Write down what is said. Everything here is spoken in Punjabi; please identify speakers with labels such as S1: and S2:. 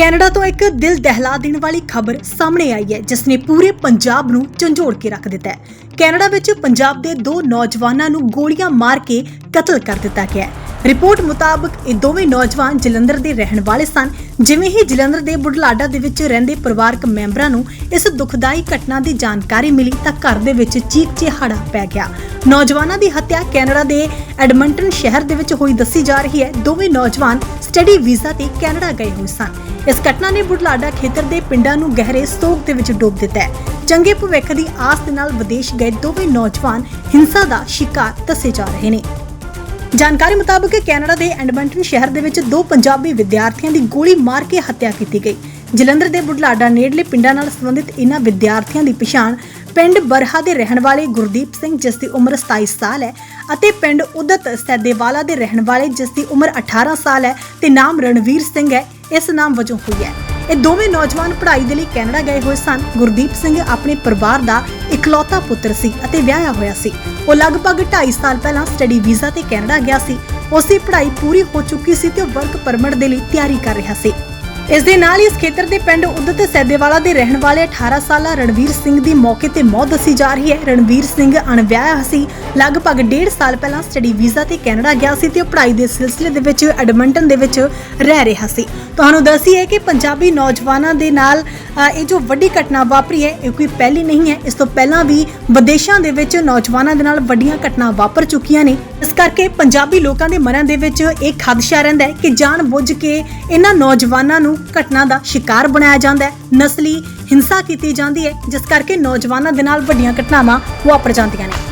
S1: ਕੈਨੇਡਾ ਤੋਂ ਇੱਕ ਦਿਲ ਦਹਿਲਾ ਦੇਣ ਵਾਲੀ ਖਬਰ ਸਾਹਮਣੇ ਆਈ ਹੈ, ਜਿਸ ਨੇ ਪੂਰੇ ਪੰਜਾਬ ਨੂੰ ਝੰਜੋੜ ਕੇ ਰੱਖ ਦਿੱਤਾ ਹੈ। ਕੈਨੇਡਾ ਵਿੱਚ ਪੰਜਾਬ ਦੇ ਦੋ ਨੌਜਵਾਨਾਂ ਨੂੰ ਗੋਲੀਆਂ ਮਾਰ ਕੇ ਕਤਲ ਕਰ ਦਿੱਤਾ ਗਿਆ ਹੈ। ਰਿਪੋਰਟ ਮੁਤਾਬਕ ਇਹ ਦੋਵੇਂ ਨੌਜਵਾਨ ਜਲੰਧਰ ਦੇ ਰਹਿਣ ਵਾਲੇ ਸਨ। ਜਿਵੇਂ ਹੀ ਜਲੰਧਰ ਦੇ ਬੁਢਲਾਡਾ ਦੇ ਵਿੱਚ ਰਹਿੰਦੇ ਪਰਿਵਾਰਕ ਮੈਂਬਰਾਂ ਨੂੰ ਇਸ ਦੁਖਦਾਈ ਘਟਨਾ ਦੀ ਜਾਣਕਾਰੀ ਮਿਲੀ ਤਾਂ ਘਰ ਦੇ ਵਿੱਚ ਚੀਕ ਚਿਹਾੜਾ ਪੈ ਗਿਆ। ਨੌਜਵਾਨਾਂ ਦੀ ਹੱਤਿਆ ਕੈਨੇਡਾ ਦੇ ਐਡਮੰਟਨ ਸ਼ਹਿਰ ਦੇ ਵਿੱਚ ਹੋਈ ਦੱਸੀ ਜਾ ਰਹੀ ਹੈ। ਦੋਵੇਂ ਨੌਜਵਾਨ ਸਟੱਡੀ ਵੀਜ਼ਾ ਤੇ ਕੈਨੇਡਾ ਗਏ ਹੋਏ ਸਨ। ਇਸ ਘਟਨਾ ਨੇ ਬੁਢਲਾਡਾ ਖੇਤਰ ਦੇ ਪਿੰਡਾਂ ਨੂੰ ਗਹਿਰੇ ਸੋਗ ਦੇ ਵਿੱਚ ਡੋਬ ਦਿੱਤਾ ਹੈ। ਚੰਗੇ ਭਵਿੱਖ ਦੀ ਆਸ ਦੇ ਨਾਲ ਵਿਦੇਸ਼ ਗਏ ਦੋਵੇਂ ਨੌਜਵਾਨ ਹਿੰਸਾ ਦਾ ਸ਼ਿਕਾਰ ਦੱਸੇ ਜਾ ਰਹੇ ਨੇ। ਜਾਣਕਾਰੀ ਮੁਤਾਬਕ ਕੈਨੇਡਾ ਦੇ ਐਡਮੰਟਨ ਸ਼ਹਿਰ ਦੇ ਵਿੱਚ ਦੋ ਪੰਜਾਬੀ ਵਿਦਿਆਰਥੀਆਂ ਦੀ ਗੋਲੀ ਮਾਰ ਕੇ ਹੱਤਿਆ ਕੀਤੀ ਗਈ। ਜਲੰਧਰ ਦੇ ਬੁਢਲਾਡਾ ਨੇੜਲੇ ਪਿੰਡਾਂ ਨਾਲ ਸੰਬੰਧਿਤ ਇਹਨਾਂ ਵਿਦਿਆਰਥੀਆਂ ਦੀ ਪਛਾਣ ਪਿੰਡ ਬਰਹਾ ਦੇ ਰਹਿਣ ਵਾਲੇ ਗੁਰਦੀਪ ਸਿੰਘ, ਜਿਸ ਦੀ ਉਮਰ 27 ਸਾਲ ਹੈ, ਅਤੇ ਪਿੰਡ ਉਦਤ ਸੈਦੇਵਾਲਾ ਦੇ ਰਹਿਣ ਵਾਲੇ, ਜਿਸ ਦੀ ਉਮਰ 18 ਸਾਲ ਹੈ ਤੇ ਨਾਮ ਰਣਵੀਰ ਸਿੰਘ ਹੈ, ਇਸ ਨਾਮ ਵਜੋਂ ਹੋਈ ਹੈ। ਇਹ ਦੋਵੇਂ ਨੌਜਵਾਨ ਪੜ੍ਹਾਈ ਦੇ ਲਈ ਕੈਨੇਡਾ ਗਏ ਹੋਏ ਸਨ। ਗੁਰਦੀਪ ਸਿੰਘ ਆਪਣੇ ਪਰਿਵਾਰ ਦਾ ਇਕਲੌਤਾ ਪੁੱਤਰ ਸੀ ਅਤੇ ਵਿਆਹਿਆ ਹੋਇਆ ਸੀ। ਉਹ ਲਗਭਗ 2.5 ਸਾਲ ਪਹਿਲਾਂ ਸਟੱਡੀ ਵੀਜ਼ਾ ਤੇ ਕੈਨੇਡਾ ਗਿਆ ਸੀ। ਉਸ ਦੀ ਪੜ੍ਹਾਈ ਪੂਰੀ ਹੋ ਚੁੱਕੀ ਸੀ ਤੇ ਉਹ ਵਰਕ ਪਰਮਿਟ ਦੇ ਲਈ ਤਿਆਰੀ ਕਰ ਰਿਹਾ ਸੀ। ਇਸ ਦੇ ਨਾਲ ਹੀ ਇਸ ਖੇਤਰ ਦੇ ਪਿੰਡ ਉਦਤ ਸੈਦੇਵਾਲਾ ਦੇ ਰਹਿਣ ਵਾਲੇ 18 ਸਾਲਾ ਰਣਵੀਰ ਸਿੰਘ ਦੀ ਮੌਕੇ ਤੇ ਮੌਤ ਦੱਸੀ ਜਾ ਰਹੀ ਹੈ। ਰਣਵੀਰ ਸਿੰਘ ਅਣਵਿਆਹਿਆ ਸੀ। ਲਗਭਗ 1.5 ਸਾਲ ਪਹਿਲਾਂ ਸਟੱਡੀ ਵੀਜ਼ਾ ਤੇ ਕੈਨੇਡਾ ਗਿਆ ਸੀ ਤੇ ਪੜ੍ਹਾਈ ਦੇ ਸਿਲਸਿਲੇ ਦੇ ਵਿੱਚ ਐਡਮੰਟਨ ਦੇ ਵਿੱਚ ਰਹਿ ਰਿਹਾ ਸੀ। ਤੁਹਾਨੂੰ ਦੱਸੀਏ ਕਿ ਪੰਜਾਬੀ ਨੌਜਵਾਨਾਂ ਦੇ ਨਾਲ ਇਹ ਜੋ ਵੱਡੀ ਘਟਨਾ ਵਾਪਰੀ ਹੈ, ਇਹ ਕੋਈ ਪਹਿਲੀ ਨਹੀਂ ਹੈ। ਇਸ ਤੋਂ ਪਹਿਲਾਂ ਵੀ ਵਿਦੇਸ਼ਾਂ ਦੇ ਵਿੱਚ ਨੌਜਵਾਨਾਂ ਦੇ ਨਾਲ ਵੱਡੀਆਂ ਘਟਨਾ ਵਾਪਰ ਚੁੱਕੀਆਂ ਨੇ। ਇਸ ਕਰਕੇ ਪੰਜਾਬੀ ਲੋਕਾਂ ਦੇ ਮਨਾਂ ਦੇ ਵਿੱਚ ਇਹ ਖਦਸ਼ਾ ਰਹਿੰਦਾ ਹੈ ਕਿ ਜਾਣ ਬੁੱਝ ਕੇ ਇਹਨਾਂ ਨੌਜਵਾਨਾਂ ਨੂੰ ਘਟਨਾ ਦਾ ਸ਼ਿਕਾਰ ਬਣਾਇਆ ਜਾਂਦਾ ਹੈ। ਨਸਲੀ ਹਿੰਸਾ ਕੀਤੀ ਜਾਂਦੀ ਹੈ, ਜਿਸ ਕਰਕੇ ਨੌਜਵਾਨਾਂ ਦੇ ਨਾਲ ਵੱਡੀਆਂ ਘਟਨਾਵਾਂ ਵਾਪਰ ਜਾਂਦੀਆਂ ਨੇ।